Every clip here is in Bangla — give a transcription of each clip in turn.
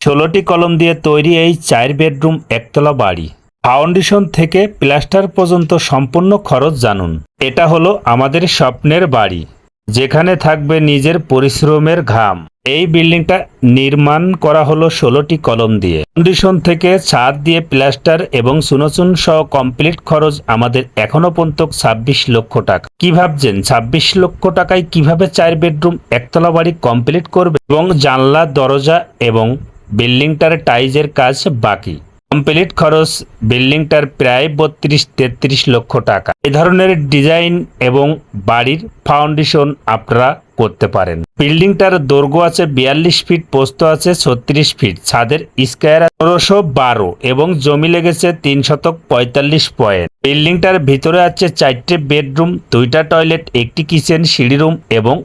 ষোলোটি কলম দিয়ে তৈরি এই চার বেডরুম, একতলা বাড়ি। ফাউন্ডেশন থেকে প্লাস্টার পর্যন্ত সম্পূর্ণ খরচ জানুন। এটা হলো আমাদের স্বপ্নের বাড়ি। যেখানে থাকবে নিজের পরিশ্রমের ঘাম। এই বিল্ডিংটা নির্মাণ করা হলো ষোলোটি কলম দিয়ে। ফাউন্ডেশন থেকে ছাদ দিয়ে প্লাস্টার এবং সুনচুন সহ কমপ্লিট খরচ আমাদের এখনও পর্যন্ত ছাব্বিশ লক্ষ টাকা। কি ভাবছেন? ছাব্বিশ লক্ষ টাকায় কীভাবে চার বেডরুম, একতলা বাড়ি কমপ্লিট করবে? এবং জানলা, দরজা এবং বিল্ডিংটার টাইজের কাজ বাকি। কমপ্লিট খরচ বিল্ডিংটার প্রায় বত্রিশ, তেত্রিশ লক্ষ টাকা। এ ধরনের ডিজাইন এবং বাড়ির ফাউন্ডেশন আপনারা করতে পারেন। বিল্ডিংটার দৈর্ঘ্য আছে বিয়াল্লিশ ফিট, পোস্ত আছে ছত্রিশ ফিট। ছাদের স্কোয়ার পনেরোশো বারো এবং জমি লেগেছে তিন শতক পঁয়তাল্লিশ পয়েন্ট। বিল্ডিংটার ভিতরে আছে চারটে বেডরুম, দুইটা টয়লেট, একটি কিচেন, সিঁড়ি রুম এবং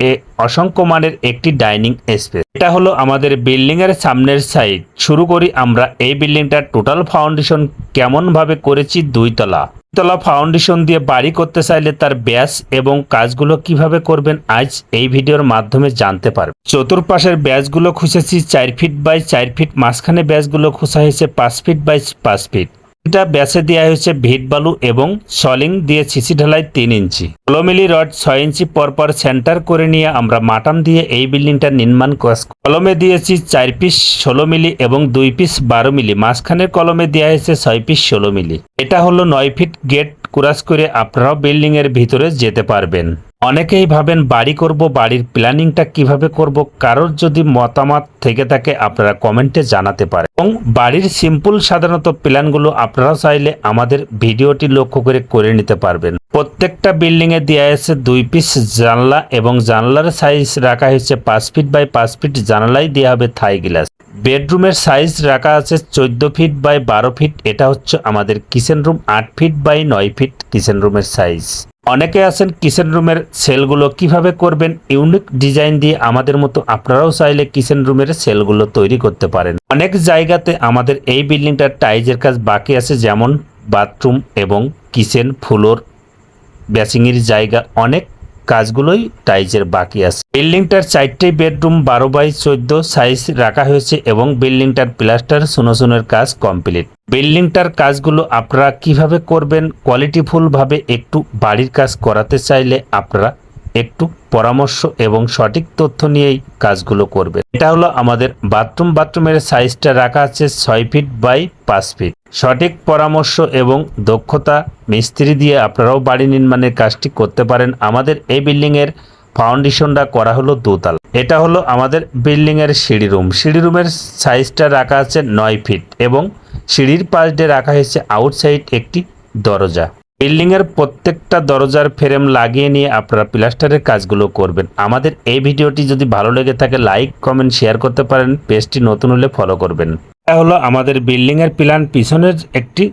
এ অসংখ্য মানের একটি ডাইনিং স্পেস। এটা হলো আমাদের বিল্ডিং এর সামনের সাইড। শুরু করি আমরা এই বিল্ডিংটার টোটাল ফাউন্ডেশন কেমন ভাবে করেছি দুই তলা তলা ফাউন্ডেশন দিয়ে বাড়ি করতে চাইলে তার ব্যাস এবং কাজগুলো কীভাবে করবেন আজ এই ভিডিওর মাধ্যমে জানতে পারবেন। চতুর্পাশের ব্যাসগুলো খুঁজেছি চার ফিট বাই চার ফিট, মাঝখানে ব্যাসগুলো খোঁজা হয়েছে পাঁচ ফিট বাই পাঁচ ফিট। এটা ব্যাসে দেওয়া হয়েছে ভিট বালু এবং সলিং দিয়ে সিসি ঢালাই তিন ইঞ্চি। ষোলো মিলি রড ছয় ইঞ্চি পরপর সেন্টার করে নিয়ে আমরা মাটাম দিয়ে এই বিল্ডিংটা নির্মাণ কাজ কলমে দিয়েছি চার পিস ষোলো মিলি এবং দুই পিস বারো মিলি। মাঝখানের কলমে দেওয়া হয়েছে ছয় পিস ষোলো মিলি। এটা হলো নয় ফিট গেট কুরাস করে আপনারাও বিল্ডিং এর ভিতরে যেতে পারবেন। অনেকেই ভাবেন বাড়ি করব, বাড়ির প্ল্যানিংটা কীভাবে করব, কারোর যদি মতামত থেকে থাকে আপনারা কমেন্টে জানাতে পারেন। এবং বাড়ির সিম্পল সাধারণত প্ল্যানগুলো আপনারা চাইলে আমাদের ভিডিওটি লক্ষ্য করে করে নিতে পারবেন। প্রত্যেকটা বিল্ডিং এ দেওয়া আছে দুই পিস জানলা এবং জানলার সাইজ রাখা হয়েছে পাঁচ ফিট বাই পাঁচ ফিট জানলাই দেওয়া হবে থাই গ্লাস বেডরুমের সাইজ রাখা আছে চোদ্দ ফিট বাই বারো ফিট এটা হচ্ছে আমাদের কিচেন রুম আট ফিট বাই নয় ফিট কিচেন রুমের সাইজ অনেকে আছেন কিচেন রুমের সেলগুলো কীভাবে করবেন, ইউনিক ডিজাইন দিয়ে আমাদের মতো আপনারাও চাইলে কিচেন রুমের সেলগুলো তৈরি করতে পারেন। অনেক জায়গাতে আমাদের এই বিল্ডিংটার টাইজের কাজ বাকি আছে, যেমন বাথরুম এবং কিচেন, ফ্লোর, ব্যাসিংয়ের জায়গা অনেক কাজগুলোই টাইজের বাকি আছে। বিল্ডিংটার চারটে বেডরুম বারো বাই চোদ্দ সাইজ রাখা হয়েছে এবং বিল্ডিংটার প্লাস্টার সুনসুনের কাজ কমপ্লিট। বিল্ডিংটার কাজগুলো আপনারা কীভাবে করবেন কোয়ালিটিফুল ভাবে একটু বাড়ির কাজ করাতে চাইলে আপনারা একটু পরামর্শ এবং সঠিক তথ্য নিয়েই কাজগুলো করবে এটা হলো আমাদের বাথরুম, বাথরুমের সাইজটা রাখা আছে ছয় ফিট বাই পাঁচ ফিট। সঠিক পরামর্শ এবং দক্ষতা মিস্ত্রি দিয়ে আপনারাও বাড়ি নির্মাণের কাজটি করতে পারেন। আমাদের এই বিল্ডিংয়ের ফাউন্ডেশনটা করা হলো দোতলা। এটা হলো আমাদের বিল্ডিংয়ের সিঁড়ি রুম। সিঁড়ি রুমের সাইজটা রাখা আছে নয় ফিট এবং সিঁড়ির পাশ দিয়ে রাখা হয়েছে আউটসাইড একটি দরজা। বিল্ডিং এর প্রত্যেকটা দরজার ফ্রেম লাগিয়ে নিয়ে আপনারা প্লাস্টারের কাজগুলো করবেন। আমাদের এই ভিডিওটি যদি ভালো লেগে থাকে, লাইক, কমেন্ট, শেয়ার করতে পারেন। পেজটি নতুন হলে ফলো করবেন। হলো আমাদের বিল্ডিংয়ের প্ল্যান পিছনের একটি